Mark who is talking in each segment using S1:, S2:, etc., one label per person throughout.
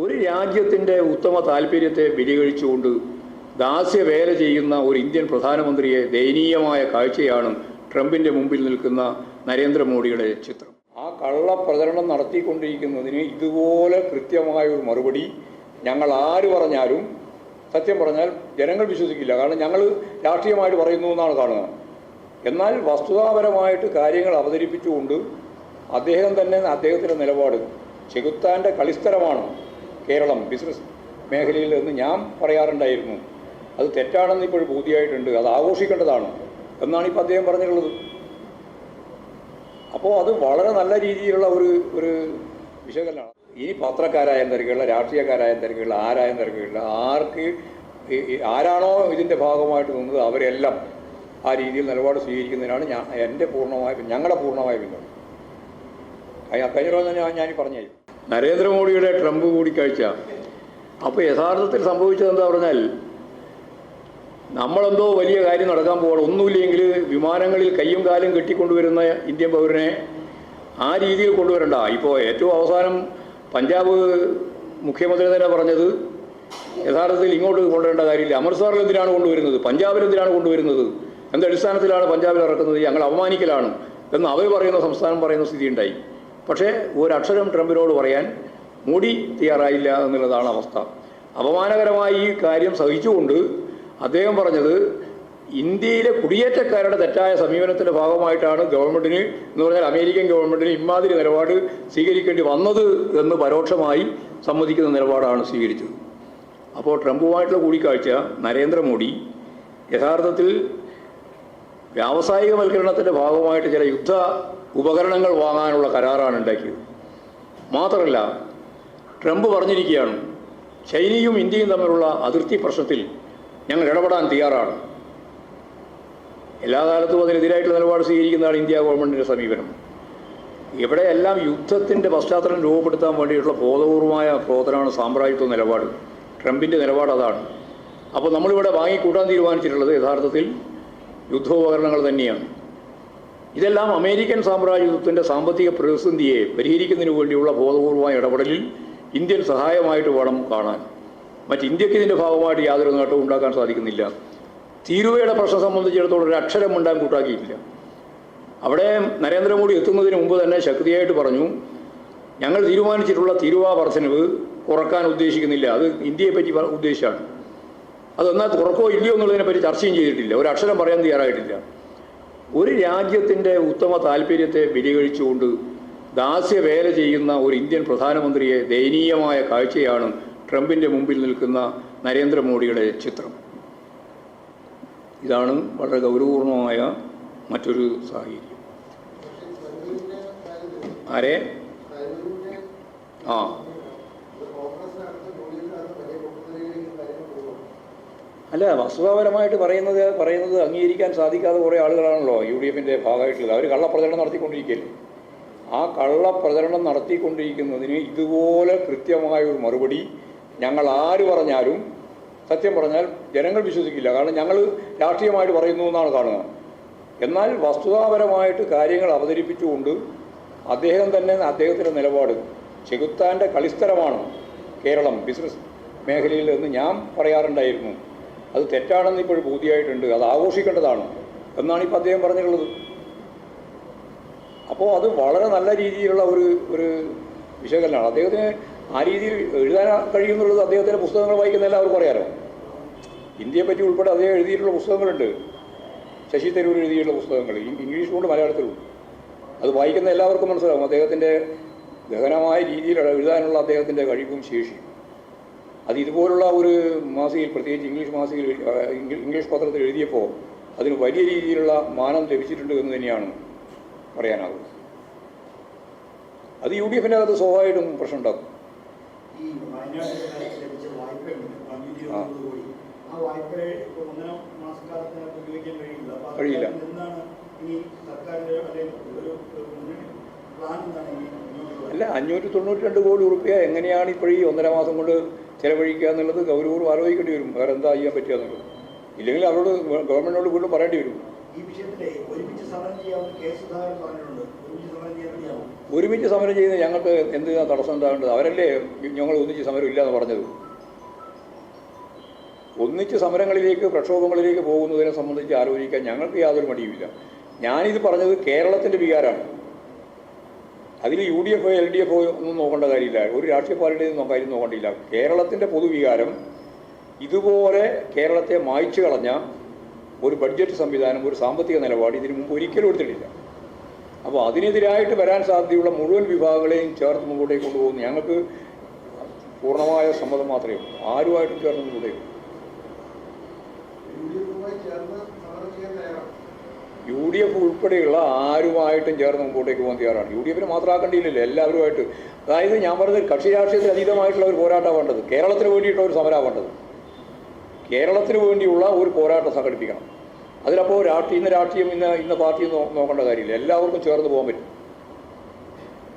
S1: ഒരു രാജ്യത്തിന്റെ ഉത്തമ താല്പര്യത്തെ വിലയിഴിച്ചുകൊണ്ട് ദാസ്യവേല ചെയ്യുന്ന ഒരു ഇന്ത്യൻ പ്രധാനമന്ത്രിയെ ദയനീയമായ കാഴ്ചയാണ് ട്രംപിന്റെ മുമ്പിൽ നിൽക്കുന്ന നരേന്ദ്രമോദിയുടെ ചിത്രം. ആ കള്ളപ്രചരണം നടത്തിക്കൊണ്ടിരിക്കുന്നതിന് ഇതുപോലെ കൃത്യമായ ഒരു മറുപടി ഞങ്ങൾ ആര് പറഞ്ഞാലും സത്യം പറഞ്ഞാൽ ജനങ്ങൾ വിശ്വസിക്കില്ല. കാരണം ഞങ്ങൾ രാഷ്ട്രീയമായിട്ട് പറയുന്നു എന്നാണ് കാണുക എന്നാൽ വസ്തുതാപരമായിട്ട് കാര്യങ്ങൾ അവതരിപ്പിച്ചുകൊണ്ട് അദ്ദേഹം തന്നെ അദ്ദേഹത്തിന്റെ നിലപാട് ചെകുത്താന്റെ കളിസ്ഥലമാണ് കേരളം ബിസിനസ് മേഖലയിൽ എന്ന് ഞാൻ പറയാറുണ്ടായിരുന്നു. അത് തെറ്റാണെന്ന് ഇപ്പോൾ ബോധ്യമായിട്ടുണ്ട്. അത് ആഘോഷിക്കേണ്ടതാണ് എന്നാണ് ഇപ്പോൾ അദ്ദേഹം പറഞ്ഞിട്ടുള്ളത്. അപ്പോൾ അത് വളരെ നല്ല രീതിയിലുള്ള ഒരു ഒരു വിശകലനമാണ് ഇനി പത്രക്കാരായ തിരക്കുകളില്ല രാഷ്ട്രീയക്കാരായ തിരക്കുകളില്ല ആരായ തിരക്കുകളില്ല ആർക്ക് ആരാണോ ഇതിന്റെ ഭാഗമായിട്ട് നിന്നത് അവരെല്ലാം ആ രീതിയിൽ നിലപാട് സ്വീകരിക്കുന്നതിനാണ് ഞാൻ എന്റെ പൂർണമായ ഞങ്ങളുടെ പൂർണമായ പിന്തുണ. കഴിഞ്ഞ ഞാൻ ഞാൻ പറഞ്ഞു നരേന്ദ്രമോദിയുടെ ട്രംപ് കൂടിക്കാഴ്ച. അപ്പോൾ യഥാർത്ഥത്തിൽ സംഭവിച്ചത് എന്താ പറഞ്ഞാൽ നമ്മളെന്തോ വലിയ കാര്യം നടക്കാൻ പോകണം ഒന്നുമില്ലെങ്കിൽ വിമാനങ്ങളിൽ കയ്യും കാലും കെട്ടിക്കൊണ്ടുവരുന്ന ഇന്ത്യൻ പൗരനെ ആ രീതിയിൽ കൊണ്ടുവരണ്ട. ഇപ്പോൾ ഏറ്റവും അവസാനം പഞ്ചാബ് മുഖ്യമന്ത്രി തന്നെ പറഞ്ഞത് യഥാർത്ഥത്തിൽ ഇങ്ങോട്ട് കൊണ്ടുവരേണ്ട കാര്യമില്ല. അമൃത്സറിൽ എന്തിനാണ് കൊണ്ടുവരുന്നത്? പഞ്ചാബിൽ എന്തിനാണ് കൊണ്ടുവരുന്നത്? എന്തടിസ്ഥാനത്തിലാണ് പഞ്ചാബിൽ ഇറക്കുന്നത്? ഞങ്ങൾ അപമാനിക്കലാണ്. എന്ന് അവർ പറയുന്ന സംസ്ഥാനം പറയുന്ന സ്ഥിതി ഉണ്ടായി പക്ഷേ ഒരക്ഷരം ട്രംപിനോട് പറയാൻ മോഡി തയ്യാറായില്ല എന്നുള്ളതാണ് അവസ്ഥ. അപമാനകരമായി ഈ കാര്യം സഹിച്ചുകൊണ്ട് അദ്ദേഹം പറഞ്ഞത് ഇന്ത്യയിലെ കുടിയേറ്റക്കാരുടെ തെറ്റായ സമീപനത്തിന്റെ ഭാഗമായിട്ടാണ് ഗവൺമെന്റിന് എന്ന് പറഞ്ഞാൽ അമേരിക്കൻ ഗവൺമെന്റിന് ഇമാതിരി നിലപാട് സ്വീകരിക്കേണ്ടി വന്നത് എന്ന് പരോക്ഷമായി സമ്മതിക്കുന്ന നിലപാടാണ് സ്വീകരിച്ചത്. അപ്പോൾ ട്രംപുമായിട്ടുള്ള കൂടിക്കാഴ്ച നരേന്ദ്രമോദി യഥാർത്ഥത്തിൽ വ്യാവസായികവൽക്കരണത്തിന്റെ ഭാഗമായിട്ട് ചില യുദ്ധ ഉപകരണങ്ങൾ വാങ്ങാനുള്ള കരാറാണ് ഉണ്ടാക്കിയത്. മാത്രമല്ല ട്രംപ് പറഞ്ഞിരിക്കുകയാണ് ചൈനയും ഇന്ത്യയും തമ്മിലുള്ള അതിർത്തി പ്രശ്നത്തിൽ ഞങ്ങൾ ഇടപെടാൻ തയ്യാറാണ്. എല്ലാ കാലത്തും അതിനെതിരായിട്ടുള്ള നിലപാട് സ്വീകരിക്കുന്നതാണ് ഇന്ത്യ ഗവൺമെന്റിന്റെ സമീപനം. ഇവിടെയെല്ലാം യുദ്ധത്തിന്റെ പശ്ചാത്തലം രൂപപ്പെടുത്താൻ വേണ്ടിയിട്ടുള്ള ബോധപൂർവമായ പ്രവർത്തനമാണ് സാമ്രാജ്യത്വ നിലപാട്. ട്രംപിന്റെ നിലപാട് അതാണ്. അപ്പോൾ നമ്മളിവിടെ വാങ്ങിക്കൂട്ടാൻ തീരുമാനിച്ചിട്ടുള്ളത് യഥാർത്ഥത്തിൽ യുദ്ധോപകരണങ്ങൾ തന്നെയാണ്. ഇതെല്ലാം അമേരിക്കൻ സാമ്രാജ്യത്വത്തിന്റെ സാമ്പത്തിക പ്രതിസന്ധിയെ പരിഹരിക്കുന്നതിന് വേണ്ടിയുള്ള ബോധപൂർവമായ ഇടപെടലിൽ ഇന്ത്യൻ സഹായമായിട്ട് വേണം കാണാൻ. മറ്റ് ഇന്ത്യയ്ക്ക് ഇതിന്റെ ഭാഗമായിട്ട് യാതൊരു നേട്ടവും ഉണ്ടാക്കാൻ സാധിക്കുന്നില്ല. തീരുവയുടെ പ്രശ്നം സംബന്ധിച്ചിടത്തോളം ഒരു അക്ഷരം ഉണ്ടാൻ കൂട്ടാക്കിയിട്ടില്ല. അവിടെ നരേന്ദ്രമോദി എത്തുന്നതിന് മുമ്പ് തന്നെ ശക്തിയായിട്ട് പറഞ്ഞു ഞങ്ങൾ തീരുമാനിച്ചിട്ടുള്ള തീരുവ വർധനവ് കുറയ്ക്കാൻ ഉദ്ദേശിക്കുന്നില്ല. അത് ഇന്ത്യയെ പറ്റി ഉദ്ദേശമാണ് അതെന്നാൽ കുറക്കോ ഇല്ലയോ എന്നുള്ളതിനെപ്പറ്റി ചർച്ചയും ചെയ്തിട്ടില്ല. ഒരു അക്ഷരം പറയാൻ തയ്യാറായിട്ടില്ല. ഒരു രാജ്യത്തിന്റെ ഉത്തമ താല്പര്യത്തെ ബലികഴിച്ചുകൊണ്ട് ദാസ്യവേല ചെയ്യുന്ന ഒരു ഇന്ത്യൻ പ്രധാനമന്ത്രിയെ ദയനീയമായ കാഴ്ചയാണ് ട്രംപിന്റെ മുമ്പിൽ നിൽക്കുന്ന നരേന്ദ്രമോദിയുടെ ചിത്രം. ഇതാണ് വളരെ ഗൗരവപൂർണമായ മറ്റൊരു സാഹചര്യം. ആരെ? ആ. അല്ല വസ്തുതാപരമായിട്ട് പറയുന്നത് പറയുന്നത് അംഗീകരിക്കാൻ സാധിക്കാതെ കുറേ ആളുകളാണല്ലോ യു ഡി എഫിന്റെ ഭാഗമായിട്ടുള്ളത്. അവർ കള്ളപ്രചരണം നടത്തിക്കൊണ്ടിരിക്കുകയല്ലേ ആ കള്ളപ്രചരണം നടത്തിക്കൊണ്ടിരിക്കുന്നതിന് ഇതുപോലെ കൃത്യമായ ഒരു മറുപടി ഞങ്ങൾ ആര് പറഞ്ഞാലും സത്യം പറഞ്ഞാൽ ജനങ്ങൾ വിശ്വസിക്കില്ല. കാരണം ഞങ്ങൾ രാഷ്ട്രീയമായിട്ട് പറയുന്നു എന്നാണ് കാണുന്നത്. എന്നാൽ വസ്തുതാപരമായിട്ട് കാര്യങ്ങൾ അവതരിപ്പിച്ചുകൊണ്ട് അദ്ദേഹം തന്നെ അദ്ദേഹത്തിന്റെ നിലപാട് ചെകുത്താന്റെ കളിസ്ഥലമാണ് കേരളം ബിസിനസ് മേഖലയിൽ എന്ന് ഞാൻ പറയാറുണ്ടായിരുന്നു. അത് തെറ്റാണെന്ന് ഇപ്പോൾ ബോധ്യമായിട്ടുണ്ട്. അത് ആഘോഷിക്കേണ്ടതാണ് എന്നാണ് ഇപ്പോൾ അദ്ദേഹം പറഞ്ഞിട്ടുള്ളത്. അപ്പോൾ അത് വളരെ നല്ല രീതിയിലുള്ള ഒരു ഒരു വിശകലനമാണ്. അദ്ദേഹത്തിന് ആ രീതിയിൽ എഴുതാൻ കഴിയുന്നുള്ളത് അദ്ദേഹത്തിന്റെ പുസ്തകങ്ങൾ വായിക്കുന്ന എല്ലാവർക്കും അറിയാലോ. ഇന്ത്യയെ പറ്റി ഉൾപ്പെടെ അദ്ദേഹം എഴുതിയിട്ടുള്ള പുസ്തകങ്ങളുണ്ട്. ശശി തരൂർ എഴുതിയിട്ടുള്ള പുസ്തകങ്ങൾ. ഇംഗ്ലീഷ് കൊണ്ട് മലയാളത്തിലും അത് വായിക്കുന്ന എല്ലാവർക്കും മനസ്സിലാവും. അദ്ദേഹത്തിന്റെ ഗഹനമായ രീതിയിൽ എഴുതാനുള്ള അദ്ദേഹത്തിന്റെ കഴിവും ശേഷിയും. അത് ഇതുപോലുള്ള ഒരു മാസികയിൽ പ്രത്യേകിച്ച് ഇംഗ്ലീഷ് മാസികയിൽ ഇംഗ്ലീഷ് പത്രത്തിൽ എഴുതിയപ്പോൾ അതിന് വലിയ രീതിയിലുള്ള മാനം ലഭിച്ചിട്ടുണ്ട് എന്ന് തന്നെയാണ് പറയാനാകുന്നത്. അത് യു ഡി എഫിന്റെ അകത്ത് സ്വാഭാവികമായിട്ടും പ്രശ്നം ഉണ്ടാക്കും
S2: ഈ വയനാട്ടിൽ ലഭിച്ച വായ്പയുണ്ട്. അഞ്ഞൂറ്റി ഇരുപത് കോടി. ആ വായ്പ ഇപ്പോൾ ഒന്നര മാസക്കാലത്തിനകത്ത് ഉപയോഗിക്കാൻ കഴിയില്ല.
S1: അല്ല അഞ്ഞൂറ്റി തൊണ്ണൂറ്റി രണ്ട് കോടി റുപ്യ എങ്ങനെയാണ് ഇപ്പോൾ ഈ ഒന്നര മാസം കൊണ്ട് ചിലവഴിക്കുക എന്നുള്ളത് ഗൗരവപൂർവം ആലോചിക്കേണ്ടി വരും. വേറെ എന്താ ചെയ്യാൻ പറ്റുക എന്നുള്ളത്? ഇല്ലെങ്കിൽ അവരോട് ഗവൺമെന്റിനോട് വീണ്ടും പറയേണ്ടി വരും.
S2: ഒരുമിച്ച് സമരം
S1: ചെയ്യുന്ന ഞങ്ങൾക്ക് എന്ത് തടസ്സം ഉണ്ടാകേണ്ടത്? അവരല്ലേ ഞങ്ങൾ ഒന്നിച്ച് സമരം എന്ന് പറഞ്ഞത്? ഒന്നിച്ച് സമരങ്ങളിലേക്ക് പ്രക്ഷോഭങ്ങളിലേക്ക് പോകുന്നതിനെ സംബന്ധിച്ച് ആലോചിക്കാൻ ഞങ്ങൾക്ക് യാതൊരു മടിയുമില്ല. ഞാനിത് പറഞ്ഞത് കേരളത്തിന്റെ വികാരമാണ്. അതിൽ യു ഡി എഫോ എൽ ഡി എഫോ ഒന്നും നോക്കേണ്ട കാര്യമില്ല. ഒരു രാഷ്ട്രീയ പാർട്ടിയുടെയും കാര്യം നോക്കേണ്ടിയില്ല. കേരളത്തിന്റെ പൊതുവികാരം ഇതുപോലെ കേരളത്തെ മായ്ച്ചു കളഞ്ഞ ഒരു ബഡ്ജറ്റ് സംവിധാനം ഒരു സാമ്പത്തിക നിലപാട് ഇതിനു മുമ്പ് ഒരിക്കലും എടുത്തിട്ടില്ല. അപ്പോൾ അതിനെതിരായിട്ട് വരാൻ സാധ്യതയുള്ള മുഴുവൻ വിഭാഗങ്ങളെയും ചേർത്ത് മുമ്പോട്ടേക്ക് കൊണ്ടുപോകുന്നു. ഞങ്ങൾക്ക് പൂർണമായ സമ്മതം മാത്രമേ ഉള്ളൂ. ആരുമായിട്ടും ചേർന്ന് മുമ്പോട്ടേക്ക് യു ഡി എഫ് ഉൾപ്പെടെയുള്ള ആരുമായിട്ടും ചേർന്ന് മുമ്പോട്ടേക്ക് പോകാൻ തയ്യാറാണ്. യു ഡി എഫിന് മാത്രമാക്കേണ്ടിയില്ലല്ലോ എല്ലാവരുമായിട്ട്. അതായത് ഞാൻ പറഞ്ഞത് കക്ഷി രാഷ്ട്രീയത്തിന് അതീതമായിട്ടുള്ള ഒരു പോരാട്ടമാണ് വേണ്ടത്. കേരളത്തിന് വേണ്ടിയിട്ടുള്ള ഒരു സമരമാണ് വേണ്ടത്. കേരളത്തിന് വേണ്ടിയുള്ള ഒരു പോരാട്ടം സംഘടിപ്പിക്കണം. അതിലപ്പോൾ രാഷ്ട്രീയ ഇന്ന് രാഷ്ട്രീയം ഇന്ന് ഇന്ന പാർട്ടി നോക്കേണ്ട കാര്യമില്ല. എല്ലാവർക്കും ചേർന്ന് പോകാൻ പറ്റും.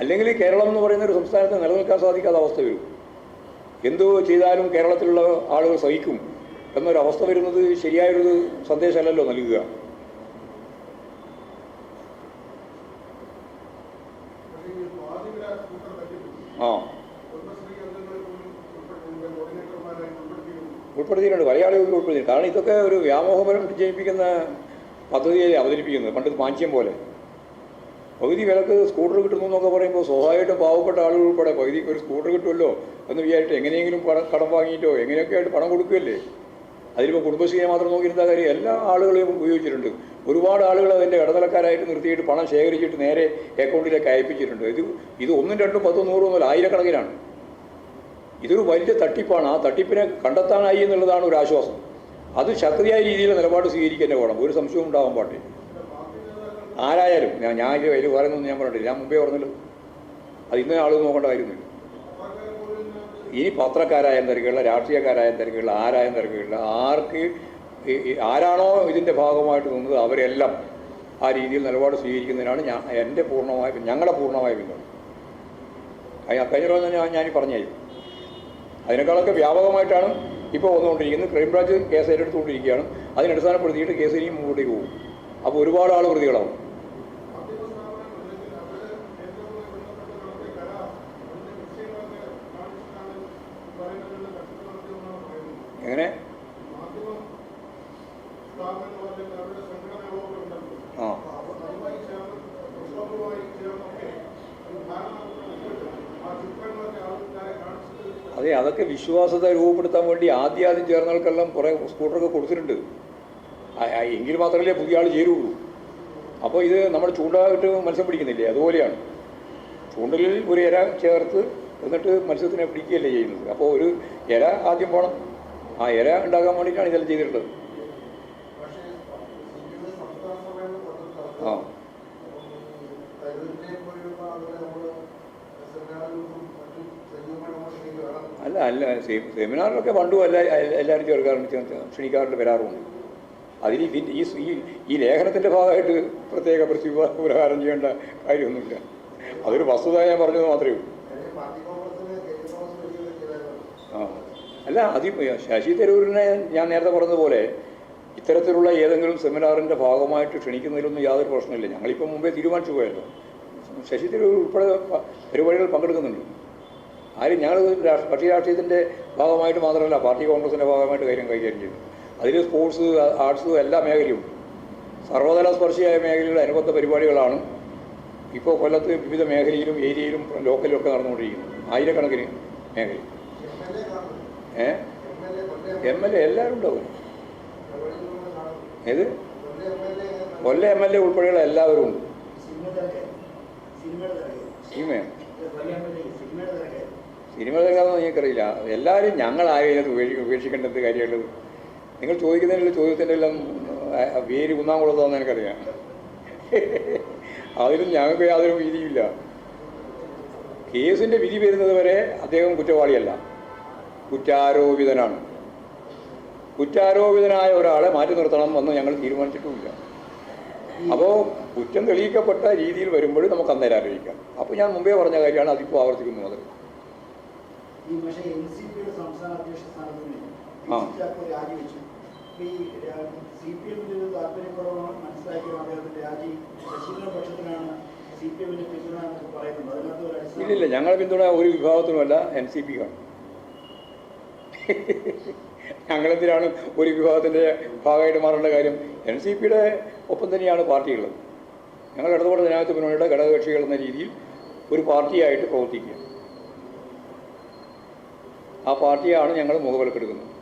S1: അല്ലെങ്കിൽ കേരളം എന്ന് പറയുന്ന ഒരു സംസ്ഥാനത്ത് നിലനിൽക്കാൻ സാധിക്കാത്ത അവസ്ഥ വരും. എന്തു ചെയ്താലും കേരളത്തിലുള്ള ആളുകൾ സഹിക്കും എന്നൊരവസ്ഥ വരുന്നത് ശരിയായൊരു സന്ദേശമല്ലല്ലോ നൽകുക ആ ഉൾപ്പെടുത്തിയിട്ടുണ്ട്. പല ആളുകൾക്ക് ഉൾപ്പെടുത്തി കാരണം ഇതൊക്കെ ഒരു വ്യാമോഹപരം ജയിപ്പിക്കുന്ന പദ്ധതിയെ അവതരിപ്പിക്കുന്നത്. പണ്ട് പാഞ്ചിയം പോലെ. പകുതി വിലക്ക് സ്കൂട്ടർ കിട്ടുന്നു എന്നൊക്കെ പറയുമ്പോൾ സ്വാഭാവികമായിട്ടും പാവപ്പെട്ട ആളുകൾ ഉൾപ്പെടെ പകുതി ഒരു സ്കൂട്ടർ കിട്ടുമല്ലോ എന്ന് വിചാരിച്ചിട്ട് എങ്ങനെയെങ്കിലും കടം വാങ്ങിയിട്ടോ എങ്ങനെയൊക്കെ ആയിട്ട് പണം കൊടുക്കുകയല്ലേ? അതിലിപ്പോൾ കുടുംബശ്രീയെ മാത്രം നോക്കിയിരുന്ന കാര്യം എല്ലാ ആളുകളെയും ഉപയോഗിച്ചിട്ടുണ്ട്. ഒരുപാട് ആളുകൾ അതിന്റെ ഇടനിലക്കാരായിട്ട് നിർത്തിയിട്ട് പണം ശേഖരിച്ചിട്ട് നേരെ അക്കൗണ്ടിലേക്ക് അയപ്പിച്ചിട്ടുണ്ട്. ഇത് ഇത് ഒന്നും രണ്ടും പത്തും നൂറും മുതൽ ആയിരക്കണക്കിനാണ്. ഇതൊരു വലിയ തട്ടിപ്പാണ്. ആ തട്ടിപ്പിനെ കണ്ടെത്താനായി എന്നുള്ളതാണ് ഒരു ആശ്വാസം. അത് ശക്തിയായ രീതിയിൽ നിലപാട് സ്വീകരിക്കേണ്ട വേണം. ഒരു സംശയവും ഉണ്ടാവാൻ പാടില്ല. ആരായാലും ഞാൻ ഞാൻ ഇത് വലിയ പറയുന്നൊന്നും ഞാൻ പറഞ്ഞിട്ടില്ല. ഞാൻ മുമ്പേ പറഞ്ഞല്ലോ. അത് ഇന്ന ആളുകൾ നോക്കേണ്ട കാര്യമില്ല ഇനി പത്രക്കാരായാലും തിരക്കുകളില്ല രാഷ്ട്രീയക്കാരായാലും തിരക്കുകളില്ല ആരായാലും തിരക്കുകളില്ല. ആർക്ക് ആരാണോ ഇതിന്റെ ഭാഗമായിട്ട് നിന്നത് അവരെല്ലാം ആ രീതിയിൽ നിലപാട് സ്വീകരിക്കുന്നതിനാണ് ഞാൻ എന്റെ പൂർണമായ ഞങ്ങളുടെ പൂർണമായ പിന്തുണ. കഴിഞ്ഞ ഞാൻ ഞാൻ പറഞ്ഞായി അതിനേക്കാളൊക്കെ വ്യാപകമായിട്ടാണ് ഇപ്പോൾ വന്നുകൊണ്ടിരിക്കുന്നത്. ക്രൈംബ്രാഞ്ച് കേസ് ഏറ്റെടുത്തുകൊണ്ടിരിക്കുകയാണ്. അതിനടിസ്ഥാനപ്പെടുത്തിയിട്ട് കേസ് ഇനിയും മുമ്പോട്ടേക്ക് പോകും. അപ്പോൾ ഒരുപാട് ആൾ പ്രതികളാവും എങ്ങനെ ആ അതെ അതൊക്കെ വിശ്വാസത രൂപപ്പെടുത്താൻ വേണ്ടി ആദ്യം ആദ്യം ചേർന്നവർക്കെല്ലാം കുറേ സ്കൂട്ടറൊക്കെ കൊടുത്തിട്ടുണ്ട്. എങ്കിൽ മാത്രമല്ലേ പുതിയ ആൾ ചേരുള്ളൂ. അപ്പോൾ ഇത് നമ്മൾ ചൂണ്ടയിട്ട് മത്സ്യം പിടിക്കുന്നില്ലേ? അതുപോലെയാണ്. ചൂണ്ടലിൽ ഒരു ഇര ചേർത്ത് എന്നിട്ട് മത്സ്യത്തിനെ പിടിക്കുകയല്ലേ ചെയ്യുന്നത്. അപ്പോൾ ഒരു ഇര ആദ്യം പോകണം ആ ഇര ഉണ്ടാക്കാൻ വേണ്ടിയിട്ടാണ് ഇതെല്ലാം ചെയ്തിട്ടുള്ളത്. ആ. അല്ല അല്ല സെമിനാറിലൊക്കെ പണ്ടും എല്ലാ- എല്ലാവരും ചേർക്കാറുണ്ട് ക്ഷണിക്കാറുണ്ട് വരാറുമുണ്ട് അതിൽ ഇതിന്റെ ഈ ഈ ലേഖനത്തിന്റെ ഭാഗമായിട്ട് പ്രത്യേക പ്രത്യുപ പ്രകാരം ചെയ്യേണ്ട കാര്യമൊന്നുമില്ല. അതൊരു വസ്തുത ഞാൻ പറഞ്ഞത് മാത്രമേ ഉള്ളൂ. ആ. അല്ല അത് ശശി തരൂരിനെ ഞാൻ നേരത്തെ പറഞ്ഞതുപോലെ ഇത്തരത്തിലുള്ള ഏതെങ്കിലും സെമിനാറിന്റെ ഭാഗമായിട്ട് ക്ഷണിക്കുന്നതിലൊന്നും യാതൊരു പ്രശ്നമില്ല. ഞങ്ങളിപ്പോൾ മുമ്പേ തീരുമാനിച്ചു പോയല്ലോ. ശശി തരൂർ ഉൾപ്പെടെ പരിപാടികൾ പങ്കെടുക്കുന്നുണ്ട്. ആരും ഞങ്ങൾ കക്ഷി രാഷ്ട്രീയത്തിന്റെ ഭാഗമായിട്ട് മാത്രമല്ല പാർട്ടി കോൺഗ്രസിന്റെ ഭാഗമായിട്ട് കാര്യം കൈകാര്യം ചെയ്യുന്നു അതിൽ സ്പോർട്സ് ആർട്സ് എല്ലാ മേഖലയും സർവതല സ്പർശിയായ മേഖലയുടെ അനുബന്ധ പരിപാടികളാണ് ഇപ്പോൾ കൊല്ലത്ത് വിവിധ മേഖലയിലും ഏരിയയിലും ലോക്കലിലും ഒക്കെ നടന്നുകൊണ്ടിരിക്കുന്നത്. ആയിരക്കണക്കിന് മേഖല. ഏ? എം എൽ എ എല്ലാവരും ഉണ്ടാവും. ഏത്? കൊല്ല എം എൽ എ ഉൾപ്പെടെയുള്ള എല്ലാവരും ഉണ്ട്.
S2: സിനിമയുടെ
S1: സിനിമ തിരക്കാന്ന് എനിക്കറിയില്ല. എല്ലാവരും ഞങ്ങൾ ആരും ഇതിനകത്ത് ഉപേക്ഷി ഉപേക്ഷിക്കേണ്ടത് കാര്യമുള്ളത്. നിങ്ങൾ ചോദിക്കുന്നതിനുള്ള ചോദ്യത്തിന്റെ എല്ലാം വേര് ഒന്നാം കൊള്ളതാന്ന് എനിക്കറിയാം. അതിലും ഞങ്ങൾക്ക് യാതൊരു വിധിയില്ല കേസിന്റെ വിധി വരുന്നത് വരെ അദ്ദേഹം കുറ്റവാളിയല്ല. കുറ്റാരോപിതനാണ്. കുറ്റാരോപിതനായ ഒരാളെ മാറ്റി നിർത്തണം എന്ന് ഞങ്ങൾ തീരുമാനിച്ചിട്ടുമില്ല. അപ്പോൾ കുറ്റം തെളിയിക്കപ്പെട്ട രീതിയിൽ വരുമ്പോൾ നമുക്ക് അന്നേരം അറിയിക്കാം. അപ്പോൾ ഞാൻ മുമ്പേ പറഞ്ഞ കാര്യമാണ് അതിപ്പോൾ ആവർത്തിക്കുന്നത് അത്.
S2: ഈ പക്ഷേ എൻ സി പിയുടെ സംസ്ഥാന അധ്യക്ഷ സ്ഥാനത്ത് നിന്ന്
S1: ആ.
S2: പി. ചാക്കോ രാജിവെച്ചു? ഈ സി പി എമ്മിന്റെ ഒരു താല്പര്യക്കുറവ് മനസ്സിലാക്കിയ അദ്ദേഹത്തിന്റെ രാജി ശശീന്ദ്രൻ പക്ഷത്തിനാണ് സി പി എമ്മിന് പിന്തുണ എന്നൊക്കെ അതിനകത്ത് ഒരു അടിസ്ഥാനം
S1: ഇല്ലില്ല ഞങ്ങളുടെ പിന്തുണ ഒരു വിഭാഗത്തിനുമല്ല എൻ സി പിക്കാണ് ഞങ്ങളെന്തിനാണ് ഒരു വിഭാഗത്തിന്റെ ഭാഗമായിട്ട് മാറേണ്ട കാര്യം? എൻ സി പിയുടെ ഒപ്പം തന്നെയാണ് പാർട്ടിയുള്ളത്. ഞങ്ങൾ ഇടതുപാട് ജനാധിപത്യ മുന്നണിയുടെ ഘടകകക്ഷികൾ എന്ന രീതിയിൽ ഒരു പാർട്ടിയായിട്ട് പ്രവർത്തിക്കുക. ആ പാർട്ടിയാണ് ഞങ്ങൾ മുഖവിലക്കെടുക്കുന്നത്.